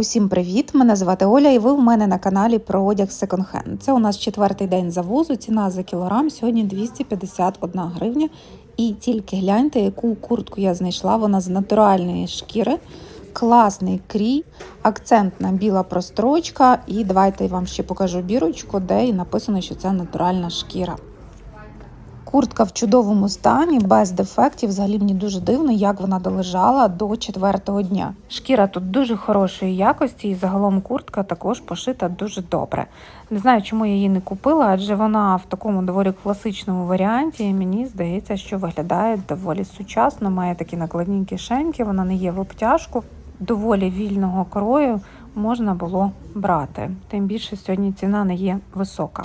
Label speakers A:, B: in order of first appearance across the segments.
A: Усім привіт! Мене звати Оля, і ви в мене на каналі про одяг Hand. Це у нас четвертий день завозу. Ціна за кілограм сьогодні 251 гривня. І тільки гляньте, яку куртку я знайшла. Вона з натуральної шкіри. Класний крій, акцентна біла прострочка. І давайте я вам ще покажу бірочку, де і написано, що це натуральна шкіра. Куртка в чудовому стані, без дефектів. Взагалі мені дуже дивно, як вона долежала до четвертого дня. Шкіра тут дуже хорошої якості, і загалом куртка також пошита дуже добре. Не знаю, чому я її не купила, адже вона в такому доволі класичному варіанті. І мені здається, що виглядає доволі сучасно. Має такі накладні кишеньки, вона не є в обтяжку. Доволі вільного крою можна було брати. Тим більше сьогодні ціна не є висока.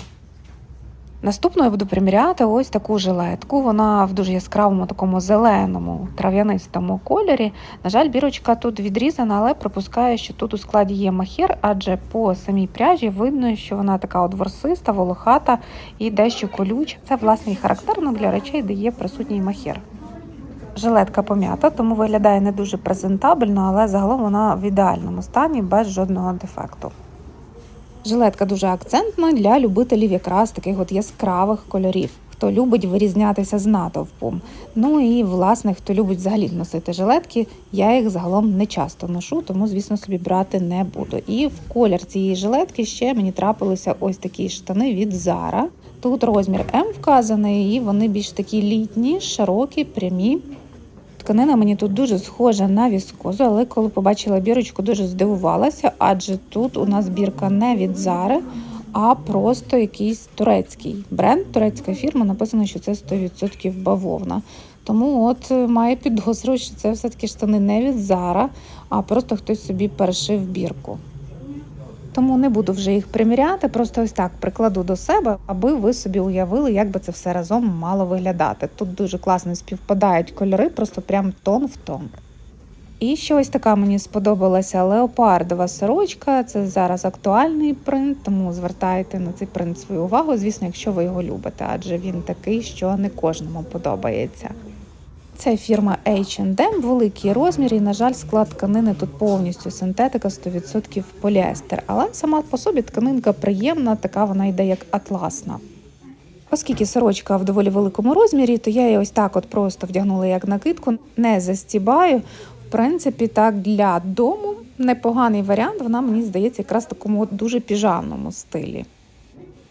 A: Наступною буду приміряти ось таку жилетку. Вона в дуже яскравому такому зеленому трав'янистому кольорі. На жаль, бірочка тут відрізана, але припускаю, що тут у складі є махір, адже по самій пряжі видно, що вона така от ворсиста, волохата і дещо колюча. Це власне і характерно для речей, де є присутній махір. Жилетка пом'ята, тому виглядає не дуже презентабельно, але загалом вона в ідеальному стані без жодного дефекту. Жилетка дуже акцентна для любителів якраз таких от яскравих кольорів. Хто любить вирізнятися з натовпом. Ну і власне, хто любить взагалі носити жилетки, я їх загалом не часто ношу, тому, звісно, собі брати не буду. І в колір цієї жилетки ще мені трапилися ось такі штани від Zara. Тут розмір М вказаний, і вони більш такі літні, широкі, прямі. Тканина мені тут дуже схожа на віскозу, але коли побачила бірочку, дуже здивувалася, адже тут у нас бірка не від Зари, а просто якийсь турецький бренд, турецька фірма. Написано, що це 100% бавовна. Тому от е, має підозру, що це все-таки штани не від Зара, а просто хтось собі перешив бірку. Тому не буду вже їх приміряти, просто ось так прикладу до себе, аби ви собі уявили, як би це все разом мало виглядати. Тут дуже класно співпадають кольори, просто прям тон в тон. І ще ось така мені сподобалася леопардова сорочка. Це зараз актуальний принт, тому звертайте на цей принт свою увагу, звісно, якщо ви його любите, адже він такий, що не кожному подобається. Це фірма H&M, великий розмір, і, на жаль, склад тканини тут повністю синтетика, 100% поліестер. Але сама по собі тканинка приємна, така вона йде як атласна. Оскільки сорочка в доволі великому розмірі, то я її ось так от просто вдягнула як накидку, не застібаю. В принципі, так для дому непоганий варіант, вона мені здається якраз в такому дуже піжамному стилі.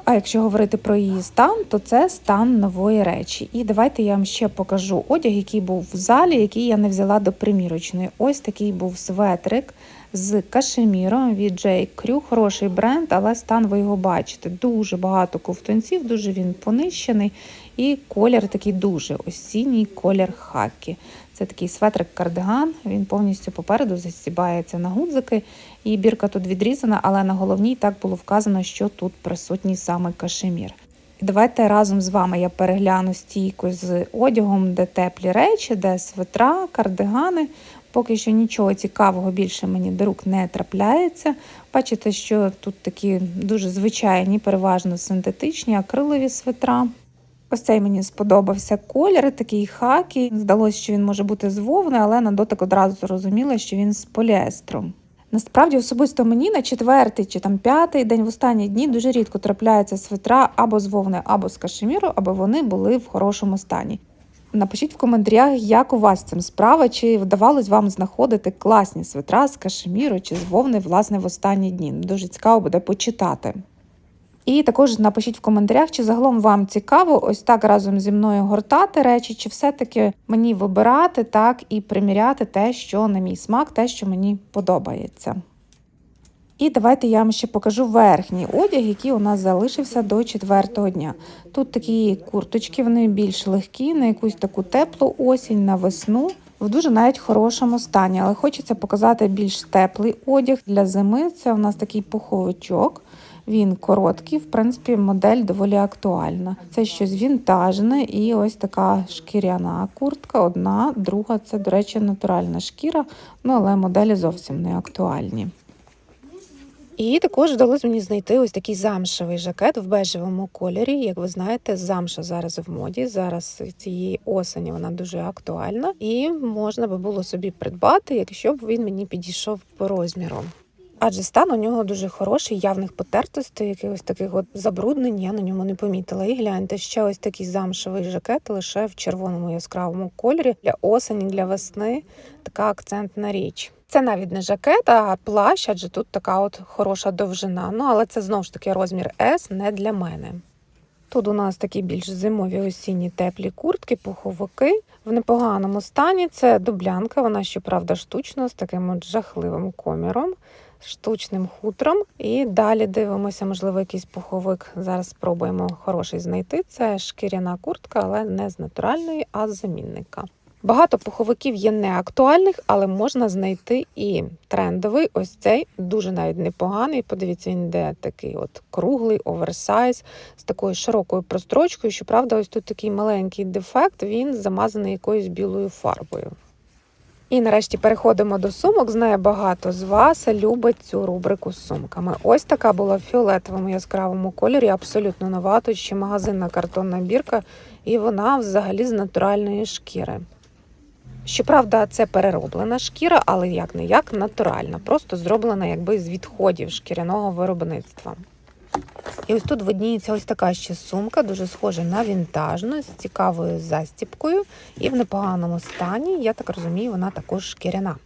A: А якщо говорити про її стан, то це стан нової речі. І давайте я вам ще покажу одяг, який був в залі, який я не взяла до примірочної. Ось такий був светрик з кашеміром від J. Crew. Хороший бренд, але стан ви його бачите. Дуже багато ковтунців, дуже він понищений. І колір такий дуже осінній колір хакі. Це такий светрик-кардиган, він повністю попереду застібається на гудзики. І бірка тут відрізана, але на головній так було вказано, що тут присутній саме кашемір. Давайте разом з вами я перегляну стійку з одягом, де теплі речі, де свитра, кардигани. Поки що нічого цікавого більше мені до рук не трапляється. Бачите, що тут такі дуже звичайні, переважно синтетичні, акрилові свитра. Ось цей мені сподобався колір, такий хакі. Здалося, що він може бути з вовни, але на дотик одразу зрозуміла, що він з поліестру. Насправді, особисто мені на четвертий чи там п'ятий день в останні дні дуже рідко трапляються свитра або з вовни, або з кашеміру, аби вони були в хорошому стані. Напишіть в коментарях, як у вас цим справа, чи вдавалось вам знаходити класні свитра з кашеміру чи з вовни власне в останні дні. Дуже цікаво буде почитати. І також напишіть в коментарях, чи загалом вам цікаво ось так разом зі мною гортати речі, чи все-таки мені вибирати так і приміряти те, що на мій смак, те, що мені подобається. І давайте я вам ще покажу верхній одяг, який у нас залишився до четвертого дня. Тут такі курточки, вони більш легкі, на якусь таку теплу осінь, на весну. В дуже навіть хорошому стані, але хочеться показати більш теплий одяг для зими. Це у нас такий пуховичок. Він короткий, в принципі, модель доволі актуальна. Це щось вінтажне і ось така шкіряна куртка. Одна, друга це, до речі, натуральна шкіра, ну але моделі зовсім не актуальні. І також вдалося мені знайти ось такий замшевий жакет в бежевому кольорі. Як ви знаєте, замша зараз в моді. Зараз цієї осені вона дуже актуальна, і можна би було собі придбати, якщо б він мені підійшов по розміру. Адже стан у нього дуже хороший, явних потертостей, якихось таких от забруднень я на ньому не помітила. І гляньте, ще ось такий замшевий жакет лише в червоному яскравому кольорі для осені, для весни. Така акцентна річ. Це навіть не жакет, а плащ, адже тут така от хороша довжина. Ну але це знову ж таки розмір S не для мене. Тут у нас такі більш зимові осінні теплі куртки, пуховики в непоганому стані. Це дублянка, вона щоправда штучна, з таким от жахливим коміром, штучним хутром. І далі дивимося, можливо, якийсь пуховик. Зараз спробуємо хороший знайти. Це шкіряна куртка, але не з натуральної, а з замінника. Багато пуховиків є неактуальних, але можна знайти і трендовий. Ось цей дуже навіть непоганий. Подивіться, він йде такий от круглий, оверсайз з такою широкою прострочкою. Щоправда, ось тут такий маленький дефект, він замазаний якоюсь білою фарбою. І нарешті переходимо до сумок. Знає багато з вас любить цю рубрику з сумками. Ось така була в фіолетовому яскравому кольорі, абсолютно нова. Тут ще магазинна картонна бірка, і вона взагалі з натуральної шкіри. Щоправда, це перероблена шкіра, але як не як натуральна, просто зроблена якби з відходів шкіряного виробництва. І ось тут видніється ось така ще сумка, дуже схожа на вінтажну, з цікавою застіпкою і в непоганому стані. Я так розумію, вона також шкіряна.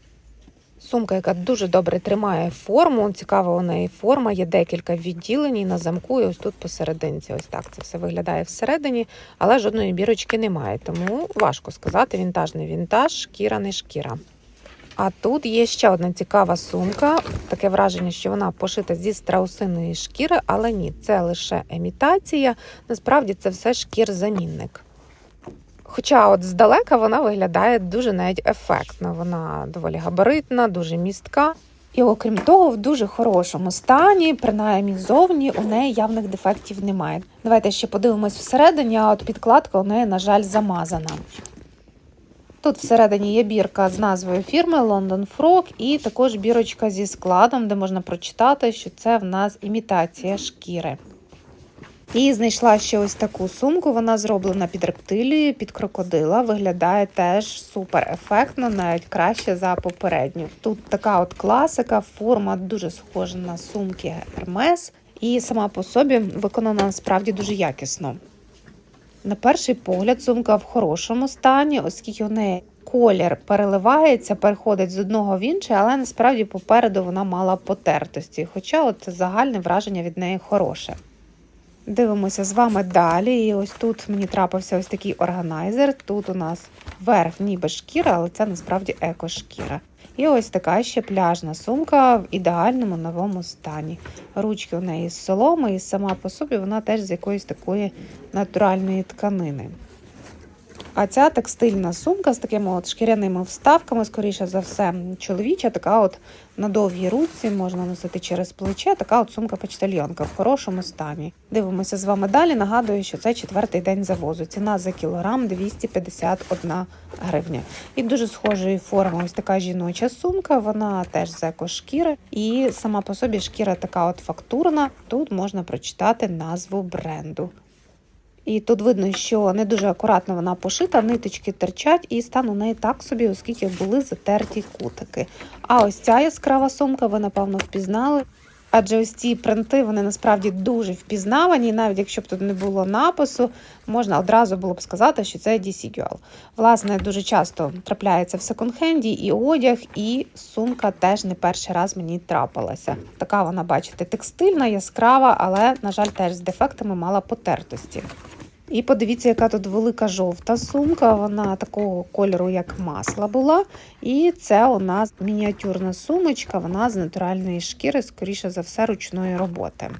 A: Сумка, яка дуже добре тримає форму. Цікава у неї форма, є декілька відділень на замку, і ось тут посерединці. Ось так це все виглядає всередині, але жодної бірочки немає. Тому важко сказати, вінтажний вінтаж, шкіра не шкіра. А тут є ще одна цікава сумка. Таке враження, що вона пошита зі страусиної шкіри, але ні, це лише емітація. Насправді це все шкір-замінник. Хоча от здалека вона виглядає дуже навіть ефектно. Вона доволі габаритна, дуже містка. І окрім того, в дуже хорошому стані, принаймні зовні, у неї явних дефектів немає. Давайте ще подивимось всередині, а от підкладка у неї, на жаль, замазана. Тут всередині є бірка з назвою фірми London Frog і також бірочка зі складом, де можна прочитати, що це в нас імітація шкіри. І знайшла ще ось таку сумку. Вона зроблена під рептилію, під крокодила. Виглядає теж супер ефектно, навіть краще за попередню. Тут така от класика, форма дуже схожа на сумки Hermes. І сама по собі виконана насправді дуже якісно. На перший погляд, сумка в хорошому стані, оскільки у неї колір переливається, переходить з одного в інший, але насправді попереду вона мала потертості. Хоча от загальне враження від неї хороше. Дивимося з вами далі. І ось тут мені трапився ось такий органайзер. Тут у нас верх ніби шкіра, але це насправді екошкіра. І ось така ще пляжна сумка в ідеальному новому стані. Ручки у неї з соломи, і сама по собі вона теж з якоїсь такої натуральної тканини. А ця текстильна сумка з такими от шкіряними вставками, скоріше за все, чоловіча, така от на довгій руці, можна носити через плече, така от сумка-почтальйонка в хорошому стані. Дивимося з вами далі. Нагадую, що це четвертий день завозу. Ціна за кілограм 251 гривня. І дуже схожої форми ось така жіноча сумка, вона теж з екошкіри. І сама по собі шкіра така от фактурна. Тут можна прочитати назву бренду. І тут видно, що не дуже акуратно вона пошита, ниточки терчать, і стан у неї так собі, оскільки були затерті кутики. А ось ця яскрава сумка, ви, напевно, впізнали. Адже ось ці принти вони насправді дуже впізнавані, навіть якщо б тут не було напису, можна одразу було б сказати, що це DC Girl. Власне, дуже часто трапляється в секонд-хенді і одяг, і сумка теж не перший раз мені трапилася. Така вона, бачите, текстильна, яскрава, але, на жаль, теж з дефектами мала потертості. І подивіться, яка тут велика жовта сумка. Вона такого кольору, як масло була. І це у нас мініатюрна сумочка, вона з натуральної шкіри, скоріше за все, ручної роботи.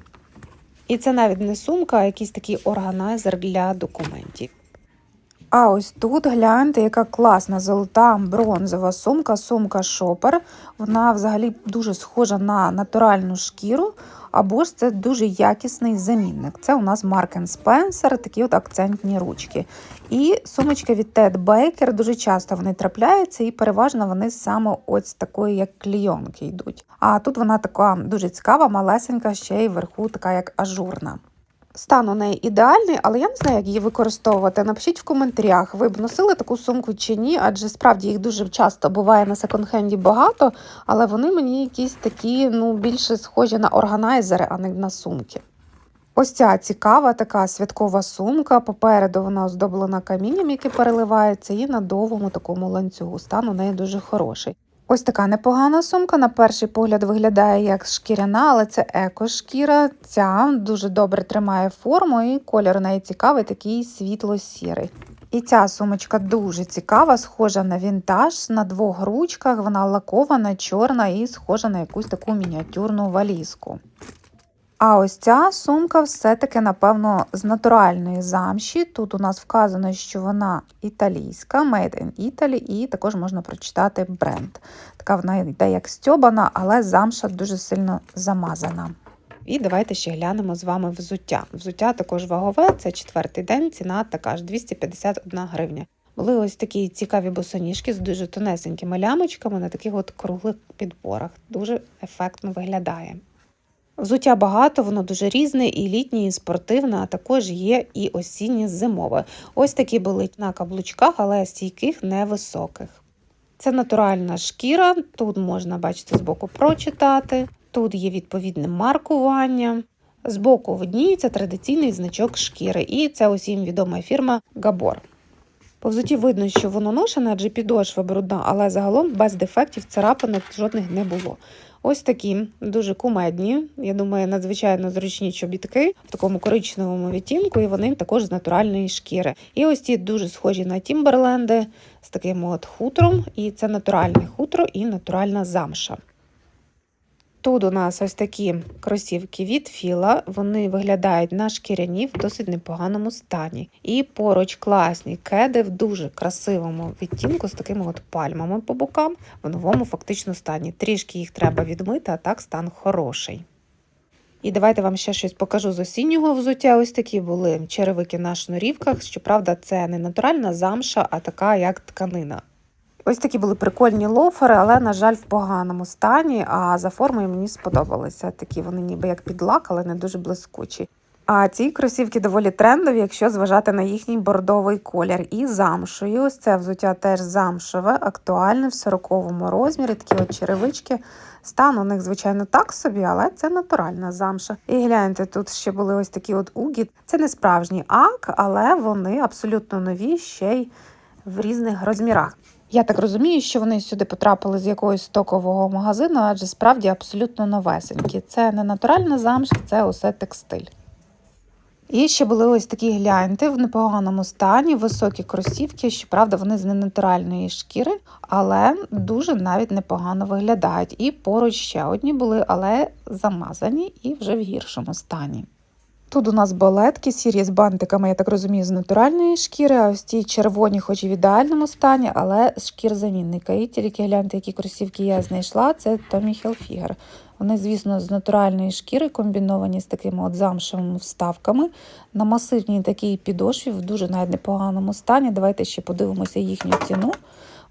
A: І це навіть не сумка, а якийсь такий органайзер для документів. А ось тут гляньте, яка класна золота бронзова сумка, сумка шопер. Вона взагалі дуже схожа на натуральну шкіру, або ж це дуже якісний замінник. Це у нас Mark Spencer, такі от акцентні ручки. І сумочки від Ted Baker дуже часто вони трапляються, і переважно вони саме ось такої, як клійонки йдуть. А тут вона така дуже цікава, малесенька, ще й вверху така як ажурна. Стан у неї ідеальний, але я не знаю, як її використовувати. Напишіть в коментарях, ви б носили таку сумку чи ні, адже справді їх дуже часто буває на секонд-хенді багато, але вони мені якісь такі, ну, більше схожі на органайзери, а не на сумки. Ось ця цікава така святкова сумка. Попереду вона оздоблена камінням, яке переливається, і на довгому такому ланцюгу. Стан у неї дуже хороший. Ось така непогана сумка. На перший погляд виглядає як шкіряна, але це екошкіра. Ця дуже добре тримає форму, і колір у неї цікавий, такий світло-сірий. І ця сумочка дуже цікава, схожа на вінтаж на двох ручках. Вона лакована, чорна і схожа на якусь таку мініатюрну валізку. А ось ця сумка все-таки, напевно, з натуральної замші. Тут у нас вказано, що вона італійська, made in Italy, і також можна прочитати бренд. Така вона йде як стьобана, але замша дуже сильно замазана. І давайте ще глянемо з вами взуття. Взуття також вагове, це четвертий день, ціна така ж 251 гривня. Були ось такі цікаві босоніжки з дуже тонесенькими лямочками на таких от круглих підборах. Дуже ефектно виглядає. Взуття багато, воно дуже різне, і літнє, і спортивне, а також є і осіннє зимове. Ось такі були на каблучках, але стійких невисоких. Це натуральна шкіра, тут можна бачити збоку прочитати, тут є відповідне маркування. Збоку видніється традиційний значок шкіри, і це усім відома фірма Габор. По взуті видно, що воно ношене, адже підошва брудна, але загалом без дефектів царапинок жодних не було. Ось такі дуже кумедні, я думаю, надзвичайно зручні чобітки в такому коричневому відтінку, і вони також з натуральної шкіри. І ось ці дуже схожі на Тімберленди з таким от хутром, і це натуральне хутро і натуральна замша. Тут у нас ось такі кросівки від Філа. Вони виглядають на шкіряні в досить непоганому стані. І поруч класні кеди в дуже красивому відтінку з такими от пальмами по бокам в новому фактично стані. Трішки їх треба відмити, а так стан хороший. І давайте вам ще щось покажу з осіннього взуття. Ось такі були черевики на шнурівках. Щоправда, це не натуральна замша, а така як тканина. Ось такі були прикольні лофери, але, на жаль, в поганому стані. А за формою мені сподобалися. Такі вони ніби як підлак, але не дуже блискучі. А ці кросівки доволі трендові, якщо зважати на їхній бордовий колір. І замшою. Ось це взуття теж замшове, актуальне в 40-му розмірі. Такі от черевички. Стан у них, звичайно, так собі, але це натуральна замша. І гляньте, тут ще були ось такі от угі. Це не справжній ак, але вони абсолютно нові, ще й в різних розмірах. Я так розумію, що вони сюди потрапили з якогось стокового магазину, адже справді абсолютно новесенькі. Це не натуральна замша, це усе текстиль. І ще були ось такі гляньте в непоганому стані, високі кросівки. Щоправда, вони з ненатуральної шкіри, але дуже навіть непогано виглядають. І поруч ще одні були, але замазані і вже в гіршому стані. Тут у нас балетки, сірі з бантиками, я так розумію, з натуральної шкіри, а ось ті червоні, хоч і в ідеальному стані, але з шкір замінника. І тільки гляньте, які кросівки я знайшла, це Tommy Hilfiger. Вони, звісно, з натуральної шкіри, комбіновані з такими от замшевими вставками. На масивній такій підошві в дуже навіть непоганому стані. Давайте ще подивимося їхню ціну.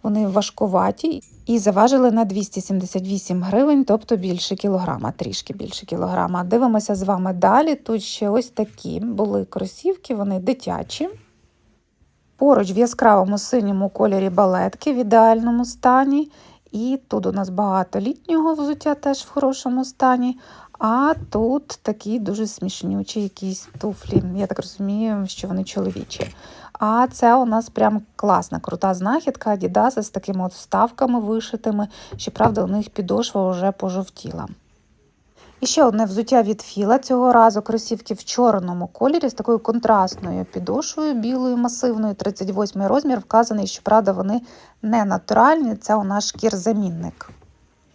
A: Вони важкуваті і заважили на 278 гривень, тобто більше кілограма, трішки більше кілограма. Дивимося з вами далі. Тут ще ось такі були кросівки, вони дитячі. Поруч в яскравому синьому кольорі балетки в ідеальному стані. І тут у нас багато літнього взуття теж в хорошому стані. А тут такі дуже смішнючі якісь туфлі. Я так розумію, що вони чоловічі. А це у нас прям класна, крута знахідка Adidas з такими от вставками вишитими. Щоправда, у них підошва вже пожовтіла. І ще одне взуття від Філа. Цього разу кросівки в чорному кольорі з такою контрастною підошвою, білою масивною, 38 розмір. Вказаний, що правда, вони не натуральні, це у нас шкір-замінник.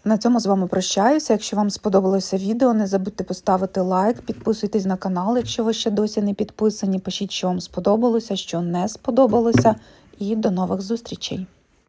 A: На цьому з вами прощаюся. Якщо вам сподобалося відео, не забудьте поставити лайк, підписуйтесь на канал, якщо ви ще досі не підписані. Пишіть, що вам сподобалося, що не сподобалося. І до нових зустрічей!